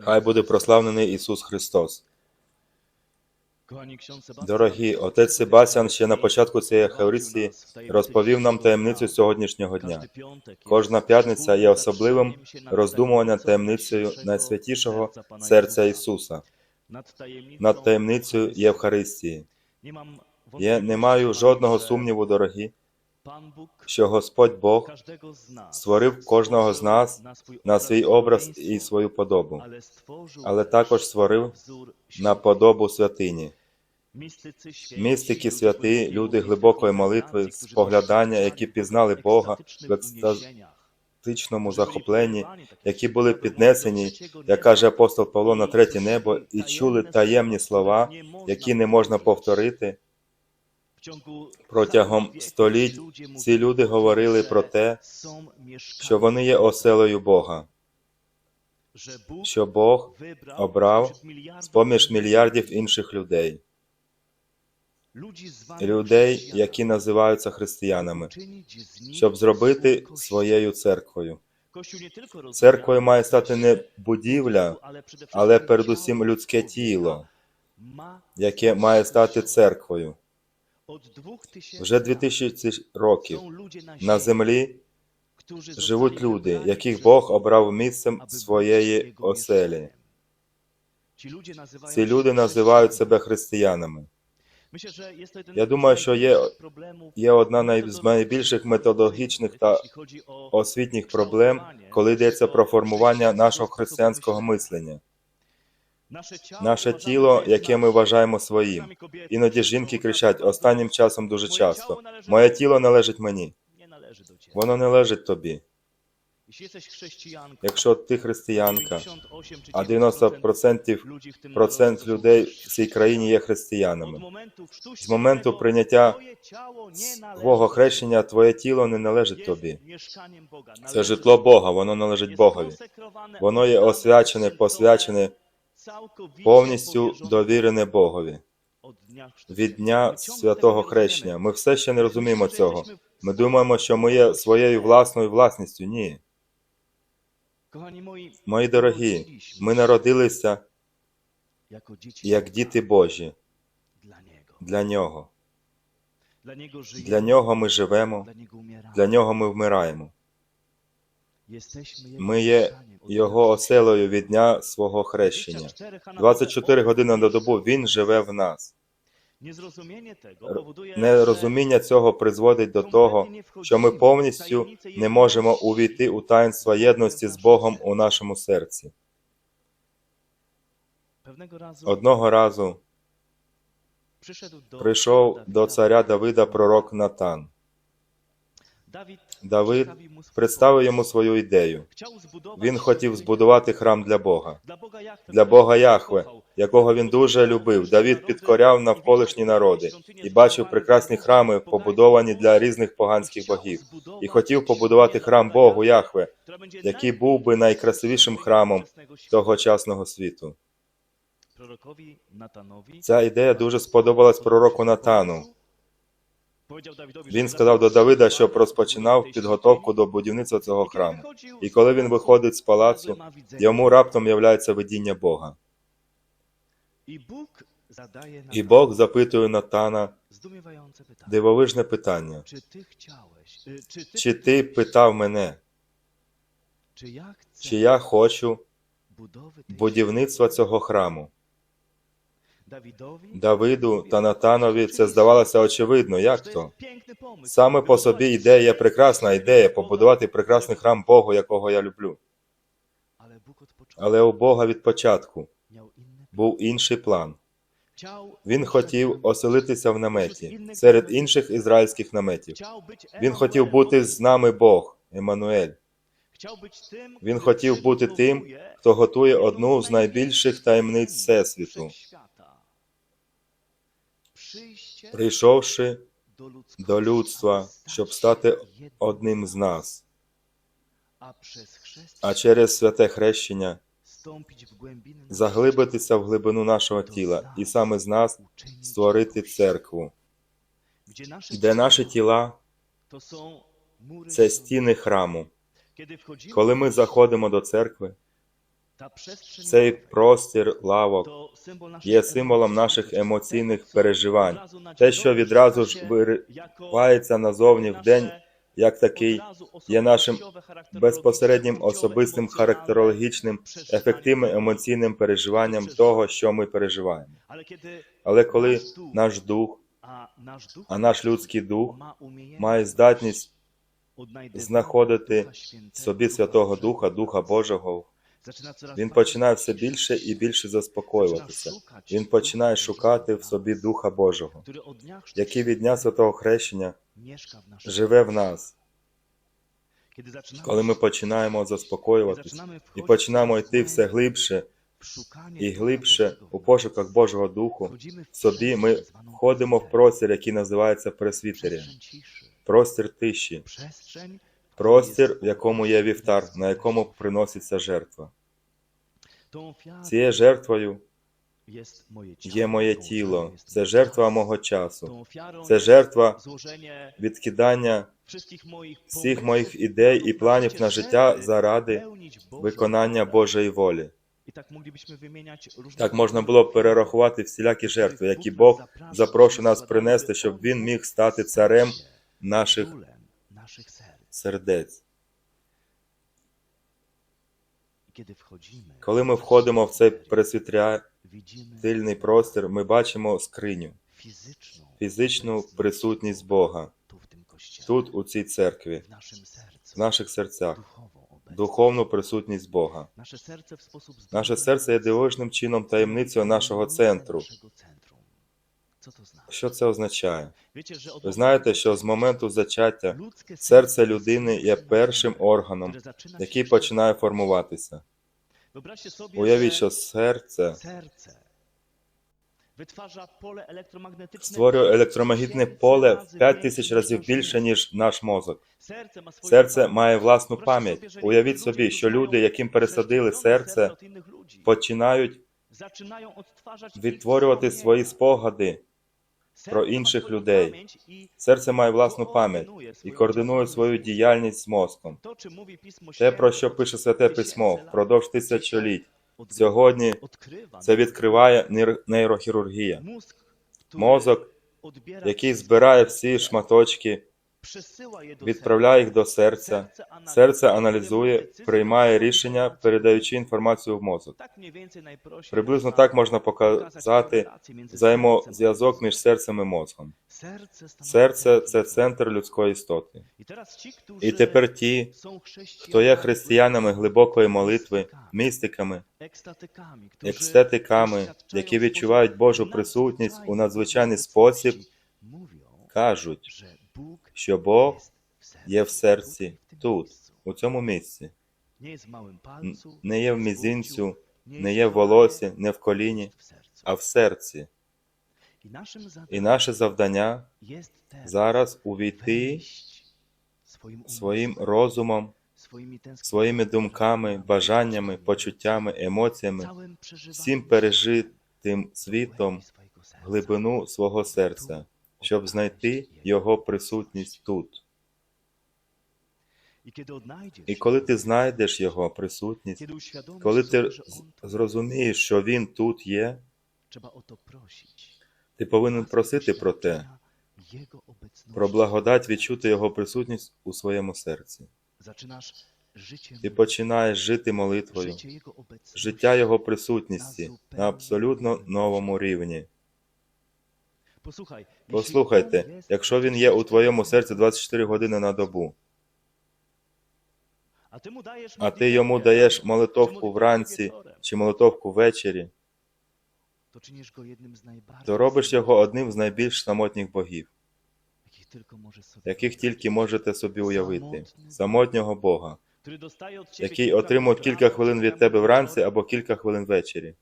Хай буде прославлений Ісус Христос. Дорогі, отець Себастьян ще на початку цієї Хевристії розповів нам таємницю сьогоднішнього дня. Кожна п'ятниця є особливим роздумуванням таємницею найсвятішого серця Ісуса над таємницею Євхаристії. Я не маю жодного сумніву, дорогі, що Господь Бог створив кожного з нас на свій образ і свою подобу, але також створив на подобу святині. Містики святі, люди глибокої молитви, споглядання, які пізнали Бога в екстатичному захопленні, які були піднесені, як каже апостол Павло, на третє небо, і чули таємні слова, які не можна повторити. Протягом століть ці люди говорили про те, що вони є оселою Бога, що Бог обрав з-поміж мільярдів інших людей, людей, які називаються християнами, щоб зробити своєю церквою. Церквою має стати не будівля, але передусім людське тіло, яке має стати церквою. Вже 2000 років на землі живуть люди, яких Бог обрав місцем своєї оселі. Ці люди називають себе християнами. Я думаю, що є, Є одна з найбільших методологічних та освітніх проблем, коли йдеться про формування нашого християнського мислення. Наше тіло, яке ми вважаємо своїм. Іноді жінки кричать останнім часом дуже часто: Моє тіло належить мені, воно не належить тобі. Якщо ти християнка, а 90% процент людей в цій країні є християнами. з моменту прийняття Твого хрещення твоє тіло не належить тобі. Це житло Бога, воно належить Богові. Воно є освячене, посвячене, повністю довірене Богові. Від дня святого хрещення. Ми все ще не розуміємо цього. Ми думаємо, що ми є своєю власною власністю. Ні. Мої дорогі, ми народилися як діти Божі для нього. Для нього ми живемо, для нього ми вмираємо. Ми є його оселою від дня свого хрещення. 24 години на добу він живе в нас. Нерозуміння цього призводить до того, що ми повністю не можемо увійти у таїнство єдності з Богом у нашому серці. Одного разу прийшов до царя Давида пророк Натан. Давид представив йому свою ідею. Він хотів збудувати храм для Бога, для Бога Яхве, якого він дуже любив. Давид підкоряв навколишні народи і бачив прекрасні храми, побудовані для різних поганських богів, і хотів побудувати храм Богу Яхве, який був би найкрасивішим храмом тогочасного світу. Ця ідея дуже сподобалась пророку Натану. Він сказав до Давида, щоб розпочинав підготовку до будівництва цього храму. І коли він виходить з палацу, йому раптом являється видіння Бога. І Бог запитує Натана дивовижне питання: Чи ти ти питав мене, чи я хочу будівництва цього храму? Давиду та Натанові це здавалося очевидно. Як то? Саме по собі ідея, прекрасна ідея побудувати прекрасний храм Богу, якого я люблю. Але у Бога від початку був інший план. Він хотів оселитися в наметі серед інших ізраїльських наметів. Він хотів бути з нами Бог, Еммануель. Він хотів бути тим, хто готує одну з найбільших таємниць Всесвіту, прийшовши до людства, щоб стати одним з нас, а через святе хрещення заглибитися в глибину нашого тіла і саме з нас створити церкву, де наші тіла це стіни храму. Коли ми заходимо до церкви, Цей простір лавок є символом наших емоційних переживань, те, що відразу ж виривається назовні в день, як такий, є нашим безпосереднім особистим характерологічним, ефективним емоційним переживанням того, що ми переживаємо. Але коли наш дух, а наш людський дух має здатність знаходити в собі Святого Духа, Духа Божого, він починає все більше і більше заспокоюватися. Він починає шукати в собі Духа Божого, який від дня Святого Хрещення живе в нас. Коли ми починаємо заспокоюватися і починаємо йти все глибше і глибше у пошуках Божого Духу, в собі ми входимо в простір, який називається ciszy. простір тиші, простір, в якому є вівтар, на якому приноситься жертва. Цією жертвою є моє тіло, це жертва мого часу, це жертва відкидання всіх моїх ідей і планів на життя заради виконання. Божої волі. Так можна було б перерахувати всілякі жертви, які Бог запрошує нас принести, щоб Він міг стати царем наших. Сердець. Коли ми входимо в цей пресвітрятильний простір, ми бачимо скриню, фізичну присутність Бога тут, у цій церкві, в наших серцях, духовну присутність Бога. Наше серце є дивовижним чином таємницею нашого центру. Що це означає? Ви знаєте, що з моменту зачаття серце людини є першим органом, який починає формуватися. Уявіть, що серце створює електромагнітне поле в razy 5 тисяч разів більше, ніж наш мозок. Серце має власну пам'ять. ludzie, собі, що люди, яким пересадили серце, починають відтворювати свої спогади. Про інших людей. Серце має власну пам'ять і координує свою діяльність з мозком. Те, про що пише Святе Письмо впродовж тисячоліть, сьогодні це відкриває нейр- нейрохірургія. Мозок, який збирає всі шматочки, відправляє їх до серця. Серце аналізує, приймає рішення, передаючи інформацію в мозок. Приблизно так можна показати взаємозв'язок між серцем і мозком. Серце це центр людської істоти. І тепер ті, хто є християнами глибокої молитви, містиками, екстетиками, які відчувають Божу присутність у надзвичайний спосіб, кажуть, що Бог є в серці тут, у цьому місці. Не є в мізинцю, не є в волосі, не в коліні, а в серці. І наше завдання зараз увійти своїм розумом, своїми думками, бажаннями, почуттями, емоціями, всім пережитим світом глибину свого серця, щоб знайти Його присутність тут. І коли ти знайдеш Його присутність, коли ти зрозумієш, що Він тут є, ти повинен просити про те, про благодать відчути Його присутність у своєму серці. Ти починаєш жити молитвою, життя Його присутності на абсолютно новому рівні. Послухай, Послухайте, якщо Він є у твоєму серці 24 години на добу, а ти йому даєш молитовку вранці чи молитовку ввечері, то робиш його одним з найбільш самотніх богів, яких тільки можете собі уявити, самотнього Бога, який minut кілька хвилин від тебе вранці або кілька хвилин ввечері.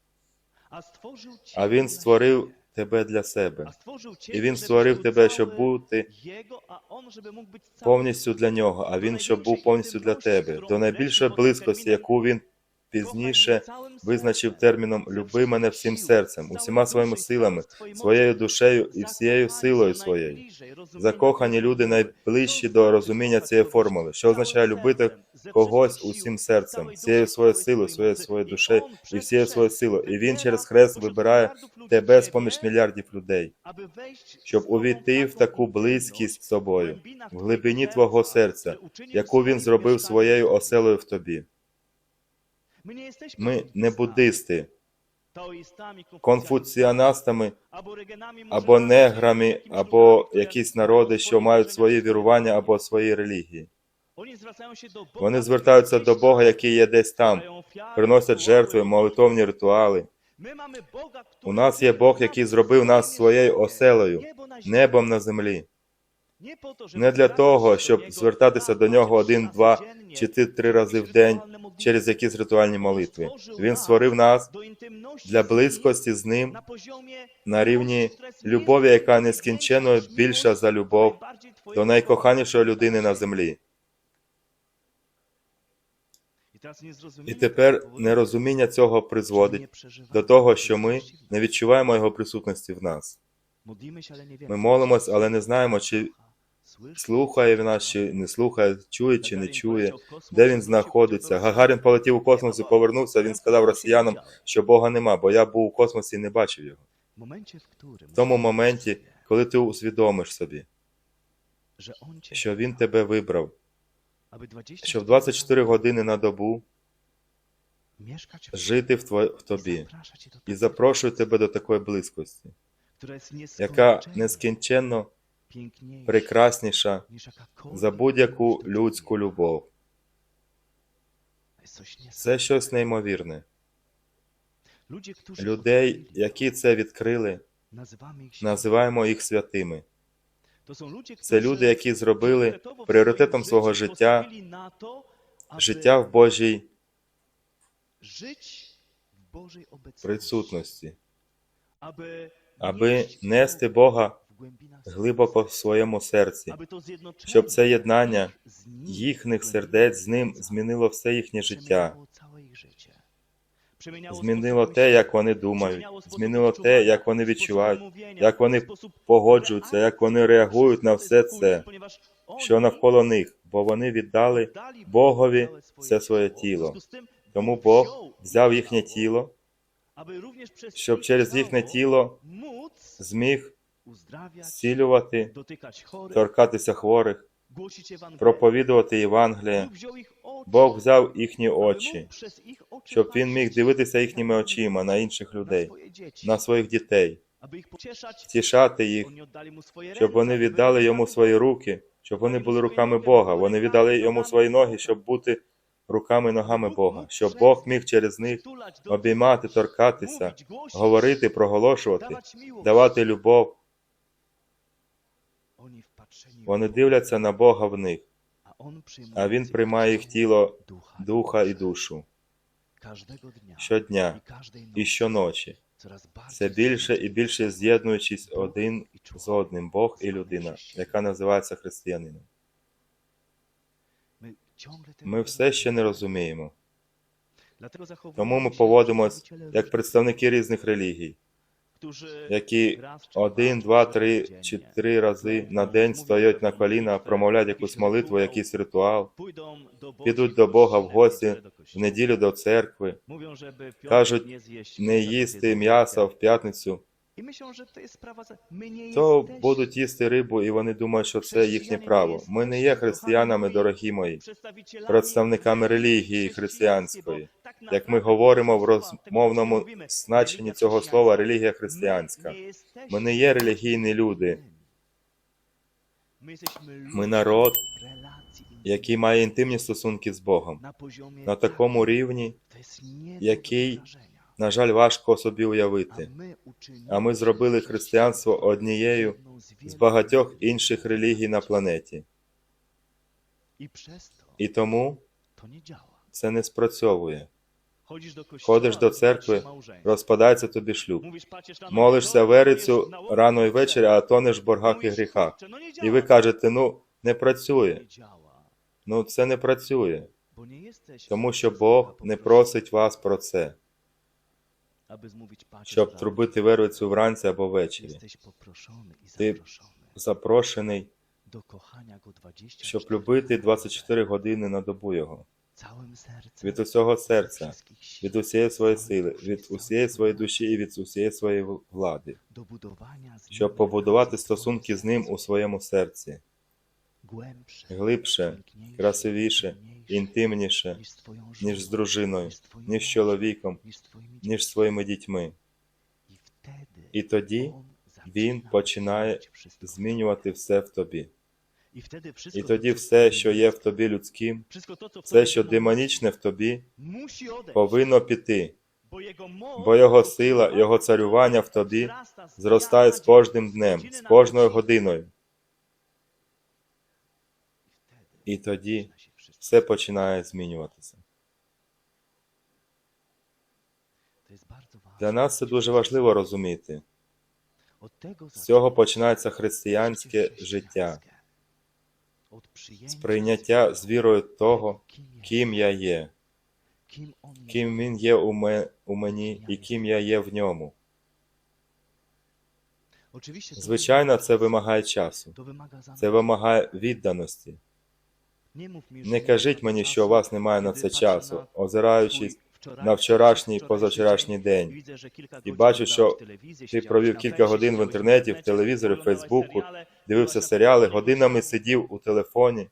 А він створив. Тебе для себе, і він створив тебе, щоб бути повністю для нього, а він щоб був повністю для тебе, до найбільшої близькості, яку він пізніше визначив терміном «люби мене всім серцем, усіма своїми силами, своєю душею і всією силою своєю». Закохані люди найближчі до розуміння цієї формули, що означає любити когось усім серцем, всією своєю силою, своєю своєю душею і всією своєю силою. І він через хрест вибирає тебе з поміж мільярдів людей, щоб увійти в таку близькість з тобою, в глибині твого серця, яку він зробив своєю оселою в тобі. Ми не буддисти, конфуціанастами або неграми, або якісь народи, що мають свої вірування або свої релігії. Вони звертаються до Бога, який є десь там, приносять жертви, молитовні ритуали. У нас є Бог, який зробив нас своєю оселею, небом на землі. Не для того, щоб звертатися до нього один, два чи три рази в день через якісь ритуальні молитви. Він створив нас для близькості з ним на рівні любові, яка нескінченно більша за любов до найкоханішої людини на землі. І тепер нерозуміння цього призводить до того, що ми не відчуваємо його присутності в нас. Ми молимось, але не знаємо, чи слухає він нас, чи не слухає, чує чи не чує, де він знаходиться. Гагарін полетів у космос і повернувся. Він сказав росіянам, що Бога нема, бо я був у космосі і не бачив його. В тому моменті, коли ти усвідомиш собі, що він тебе вибрав, що в 24 години на добу жити в, тво- в тобі. і запрошую тебе до такої близькості, яка нескінченно прекрасніша за будь-яку людську любов. Це щось неймовірне. Людей, які це відкрили, називаємо їх святими. Це люди, які зробили пріоритетом свого життя Життя в Божій присутності, аби нести Бога глибоко в своєму серці, щоб це єднання їхніх сердець з ним змінило все їхнє життя, змінило те, як вони думають, змінило те, як вони відчувають, як вони погоджуються, як вони реагують на все це, що навколо них, бо вони віддали Богові все своє тіло. Тому Бог взяв їхнє тіло, щоб через їхнє тіло зміг зцілювати, торкатися хворих, проповідувати Євангеліє. Бог взяв їхні очі, щоб він міг дивитися їхніми очима на інших людей, на своїх дітей, втішати їх, щоб вони віддали йому свої руки, щоб вони були руками Бога. Вони віддали йому свої ноги, щоб бути руками і ногами Бога, щоб Бог міг через них обіймати, торкатися, говорити, проголошувати, давати любов. Вони дивляться на Бога в них, а Він приймає їх тіло, духа і душу. Щодня і щоночі. Все більше і більше з'єднуючись один з одним. Бог і людина, яка називається християнином. Ми все ще не розуміємо. Тому ми поводимось як представники різних релігій, які один, два, три чи три рази на день стоять на коліна, промовляють якусь молитву, якийсь ритуал, підуть до Бога в гості в неділю до церкви, кажуть не їсти м'яса в п'ятницю, то будуть їсти рибу, і вони думають, що це їхнє право. Ми не є християнами, дорогі мої, представниками релігії християнської. Як ми говоримо в розмовному значенні цього слова релігія християнська. Ми не є релігійні люди, ми народ, який має інтимні стосунки з Богом. На такому рівні, який, на жаль, важко собі уявити. А ми зробили християнство однією з багатьох інших релігій на планеті. І тому це не спрацьовує. Ходиш до церкви, Розпадається тобі шлюб. Молишся верицю рано і ввечері, а тонеш в боргах і гріхах. І ви кажете, ну, не працює. Ну, це не працює. тому що Бог не просить вас про це, щоб трубити вервицю вранці або ввечері. Zaproszony Запрошений, do kochania Go 24 щоб любити 24 години на добу Його, від усього серця, від усієї своєї сили, від усієї своєї душі і від усієї своєї влади, щоб побудувати стосунки з Ним у своєму серці, глибше, красивіше, інтимніше, ніж з дружиною, ніж з чоловіком, ніж з своїми дітьми. І тоді Він починає змінювати все в тобі. І тоді все, що є в тобі людським, все, що демонічне в тобі, повинно піти, бо його сила, Його царювання в тобі зростає з кожним днем, з кожною годиною. І тоді. Все починає змінюватися. Для нас це дуже важливо розуміти. З цього починається християнське життя, сприйняття з вірою того, ким я є, ким Він є у мені і ким я є в ньому. Звичайно, це вимагає часу, це вимагає відданості. Не кажіть мені, що у вас немає на це часу, озираючись на вчорашній позавчорашній день. І бачу, що ти провів кілька годин в інтернеті, в телевізорі, в Фейсбуку, дивився серіали, годинами сидів у телефоні.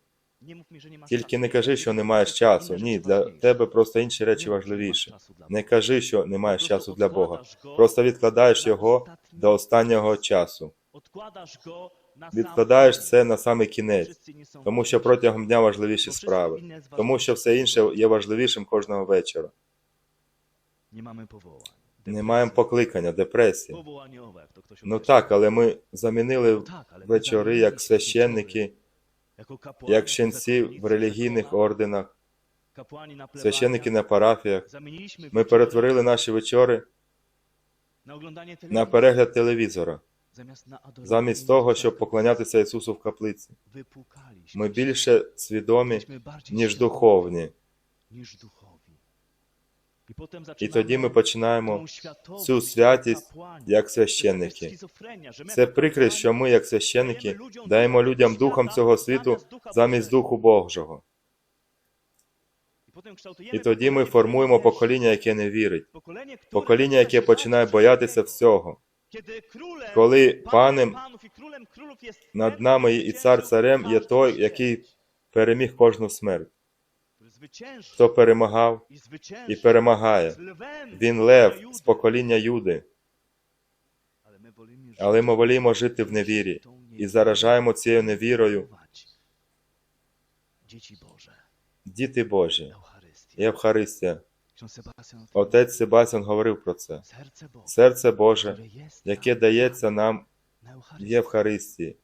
Тільки не кажи, що не маєш часу. Ні, для тебе просто інші речі важливіші. Не кажи, що не маєш часу для Бога. Просто відкладаєш його до останнього часу. Відкладаєш це на самий кінець, тому що протягом дня важливіші справи, тому що все інше є важливішим кожного вечора. Не маємо покликання, депресії. Ну так, але ми замінили вечори як священники, як zakonnicy в релігійних орденах, священники на парафіях. Ми перетворили наші вечори на перегляд телевізора, замість того, щоб поклонятися Ісусу в каплиці. Ми більше свідомі, ніж духовні. І, тоді ми починаємо цю святість як священники. Це прикрість, що ми, як священники, даємо людям духом цього світу замість Духу Божого. І тоді ми формуємо покоління, яке не вірить, покоління, яке починає боятися всього. Коли панем над нами і цар царем є той, який переміг кожну смерть, хто перемагав і перемагає. Він лев з покоління Юди, Але ми волімо жити. воліємо жити в невірі і заражаємо цією невірою діти Божі. Євхаристія. Отець Себастьян говорив про це. Серце Боже, яке дається нам в Євхаристії.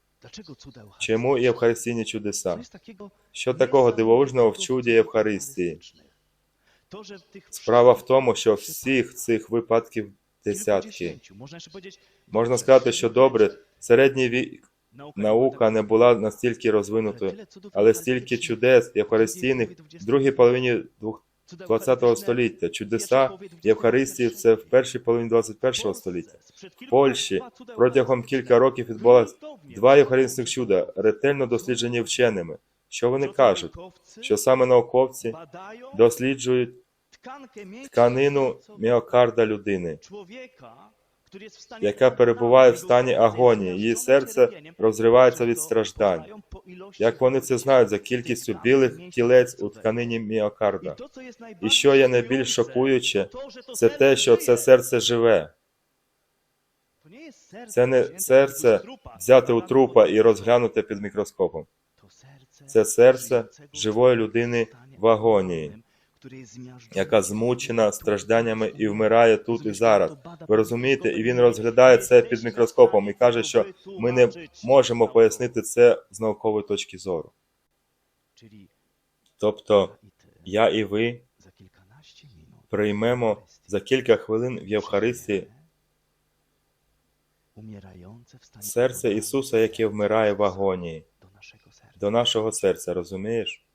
Чому Євхаристійні чудеса? Що такого дивовижного в чуді Євхаристії? Справа в тому, що всіх цих випадків десятки. можна сказати, що добре, середній вік наука, наука не була настільки розвинутою, але стільки чудес євхаристійних в другій половині ХХ століття. Чудеса Євхаристії це в першій половині 21 століття. В Польщі протягом кілька років відбулось два євхаристичних чуда, ретельно досліджені вченими. Що вони кажуть? Що саме науковці досліджують тканину міокарда людини, яка перебуває в стані агонії. Її серце розривається від страждань. Як вони це знають за кількістю білих кілець у тканині міокарда? І що є найбільш шокуюче, це те, що це серце живе. Це не серце взяти у трупа і розглянути під мікроскопом. Це серце живої людини в агонії, яка змучена стражданнями і вмирає тут і зараз. Ви розумієте, і він розглядає це під мікроскопом і каже, що ми не можемо пояснити це з наукової точки зору. Тобто, я і ви приймемо за кілька хвилин в Євхаристії серце Ісуса, яке вмирає в агонії, до нашого серця, розумієш?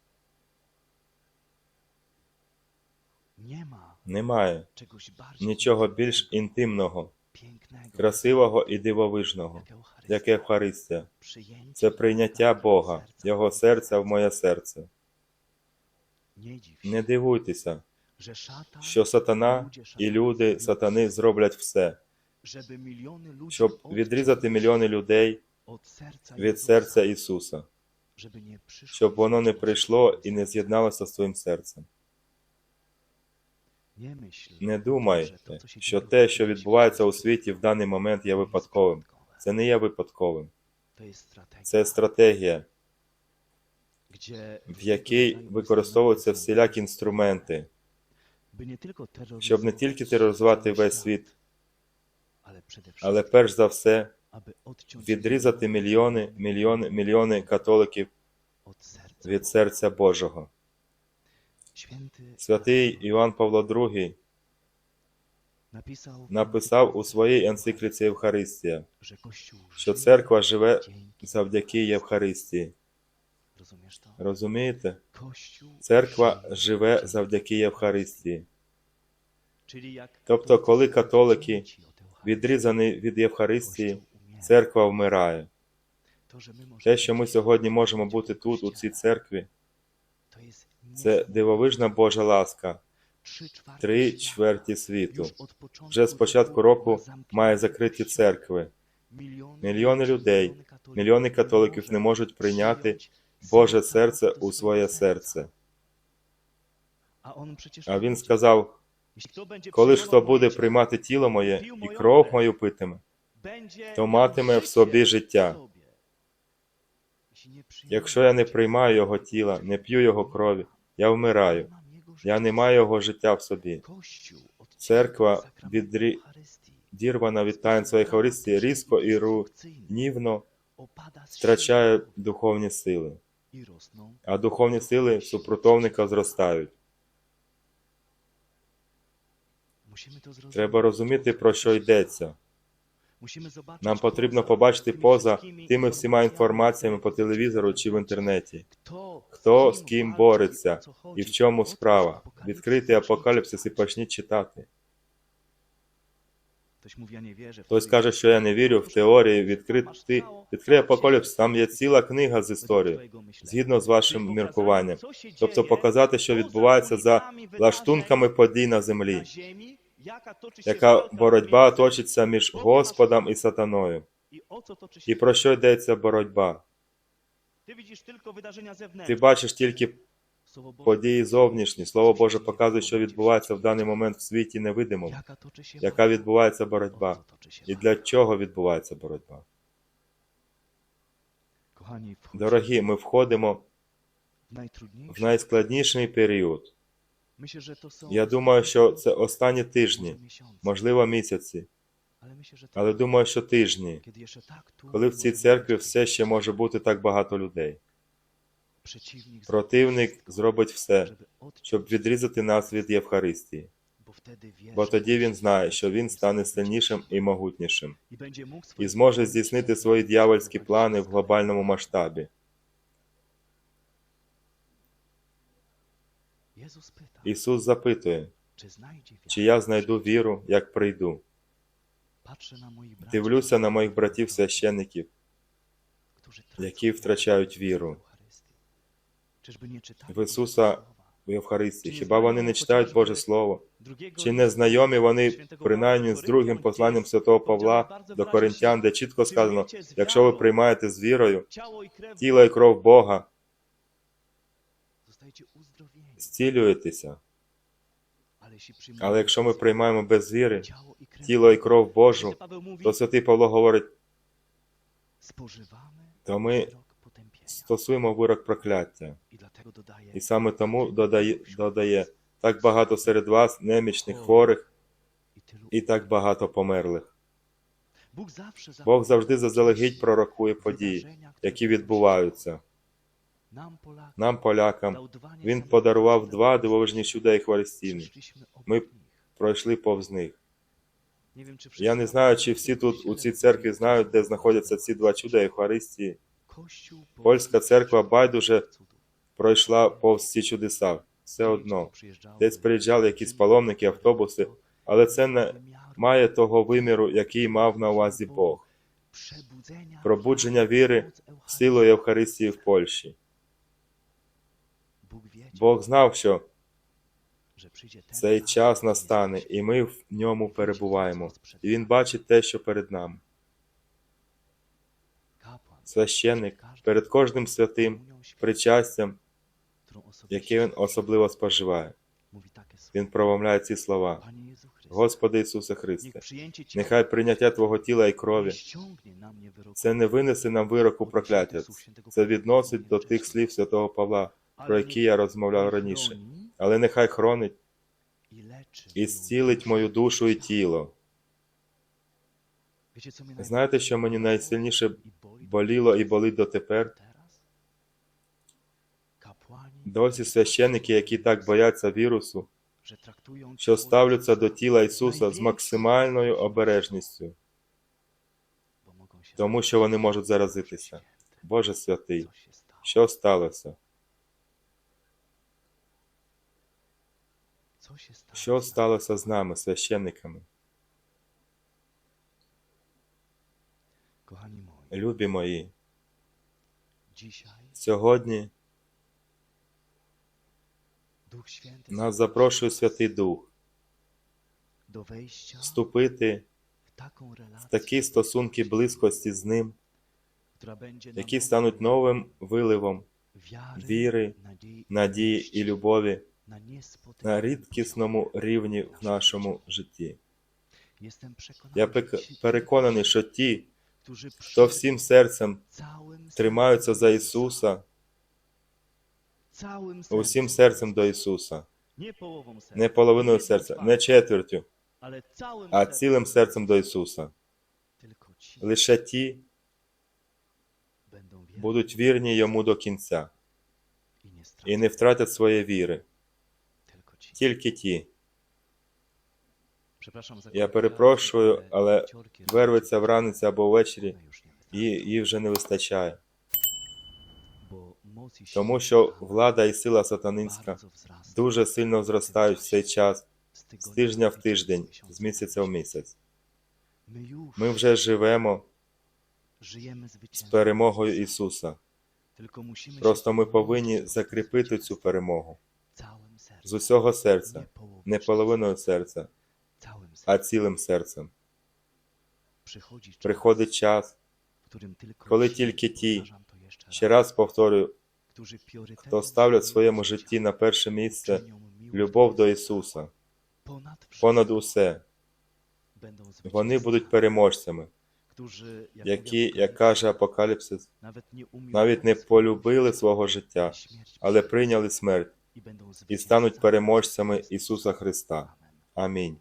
Немає нічого більш інтимного, красивого і дивовижного, як Евхаристія. Це прийняття Бога. Його серця в моє серце. Не дивуйтеся, що сатана і люди сатани зроблять все, щоб відрізати мільйони людей від серця Ісуса, щоб воно не прийшло і не з'єдналося з твоїм серцем. Не się що те, що відбувається у світі в даний момент, є випадковим. Це не є випадковим. Це стратегія, в якій використовуються всілякі інструменти, щоб не тільки тероризувати весь світ, але перш за все відрізати мільйони, мільйони, мільйони католиків від серця Божого. Святий Іван Павло II написав у своїй енцикліці Євхаристія, що церква живе завдяки Євхаристії. Розумієте? Церква живе завдяки Євхаристії. Тобто, коли католики Відрізаний від Євхаристії, церква вмирає. Те, що ми сьогодні можемо бути тут, у цій церкві, це дивовижна Божа ласка. Три чверті світу. Вже з початку року має закриті церкви. Мільйони людей, мільйони католиків не можуть прийняти Боже серце у своє серце. А він сказав: «Jeśli kto będzie коли ж хто буде приймати тіло моє і кров мою питиме, то матиме в собі життя. Якщо я не приймаю його тіла, не п'ю його крові, я вмираю. Я не маю його життя в собі. Церква od sakramentu відрі- Дірвана від таїнства Євхаристії різко і руйнівно втрачає духовні сили, а духовні сили супротивника зростають. Треба розуміти, про що йдеться. Нам потрібно побачити поза тими всіма інформаціями по телевізору чи в інтернеті. Хто, з ким бореться і в чому справа. Відкрити апокаліпсис і почніть читати. Хтось каже, що я не вірю в теорії. Відкрити, відкрий апокаліпс, там є ціла книга з історією, згідно з вашим міркуванням. Тобто показати, що відбувається за лаштунками подій на землі, яка боротьба точиться між Господом і сатаною. І про що йдеться боротьба? Ти бачиш тільки події зовнішні. Слово Боже показує, що відбувається в даний момент в світі невидимому, яка відбувається боротьба. І для чого відбувається боротьба? Дорогі, ми входимо в найскладніший період. Я думаю, що це останні тижні, можливо, місяці, але думаю, що тижні, коли в цій церкві все ще може бути так багато людей. Противник зробить все, щоб відрізати нас від Євхаристії, бо тоді він знає, що він стане сильнішим і могутнішим, і зможе здійснити свої дьявольські плани в глобальному масштабі. Ісус запитує, чи я знайду віру, як прийду. Дивлюся на моїх братів священників, які втрачають віру в Ісуса в Євхаристії. Хіба вони не читають Боже Слово? Чи не знайомі вони принаймні з другим посланням святого Павла до Коринтян, де чітко сказано, якщо ви приймаєте з вірою тіло і кров Бога, зцілюєтеся. Але якщо ми приймаємо без віри тіло і кров Божу, то святий Павло говорить, то ми стосуємо вирок прокляття. І саме тому додає, додає так багато серед вас немічних хворих і так багато померлих. Бог завжди заздалегідь пророкує події, які відбуваються. Нам, полякам, Він подарував два дивовижні чуда Євхаристійні. Ми пройшли повз них. Я не знаю, чи всі тут у цій церкві знають, де знаходяться ці два чуда Євхаристії. Польська церква байдуже пройшла повз ці чудеса. все одно. Десь приїжджали якісь паломники, автобуси, але це не має того виміру, який мав на увазі Бог. Пробудження віри силою Євхаристії в Польщі. Бог знав, що цей час настане, і ми в ньому перебуваємо. І він бачить те, що перед нами. Священник перед кожним святим причастям, яке він особливо споживає. Він промовляє ці слова. Господи Ісусе Христе, нехай прийняття Твого тіла і крові це не винесе нам вироку прокляття. Це відносить до тих слів святого Павла, про які я розмовляв раніше. Але нехай хронить і зцілить мою душу і тіло. Знаєте, що мені найсильніше боліло і болить дотепер? Досі священники, які так бояться вірусу, що ставляться до тіла Ісуса з максимальною обережністю, тому що вони можуть заразитися. Боже святий, що сталося? Що сталося? З нами, священниками? Любі мої, сьогодні нас запрошує Святий Дух. вступити в такі стосунки близькості з Ним, які стануть новим виливом віри, надії і любові на рідкісному рівні в нашому житті. Я переконаний, що ті, хто всім серцем тримаються за Ісуса, усім серцем до Ісуса, не половиною серця, не четвертю, а цілим серцем до Ісуса. Лише ті будуть вірні йому до кінця і не втратять своєї віри. Тільки ті. Я перепрошую, але вервиться вранці або ввечері, і її вже не вистачає. Тому що влада і сила сатанинська дуже сильно зростають в цей час, з тижня в тиждень, з місяця в місяць. Ми вже живемо з перемогою Ісуса. Просто ми повинні закріпити цю перемогу з усього серця, не половиною серця, а цілим серцем. Приходить час, коли тільки ті, ще раз повторюю, хто ставлять в своєму житті на перше місце любов до Ісуса, понад усе, вони будуть переможцями, які, як каже Апокаліпсис, навіть не полюбили свого життя, але прийняли смерть і стануть переможцями Ісуса Христа. Амінь.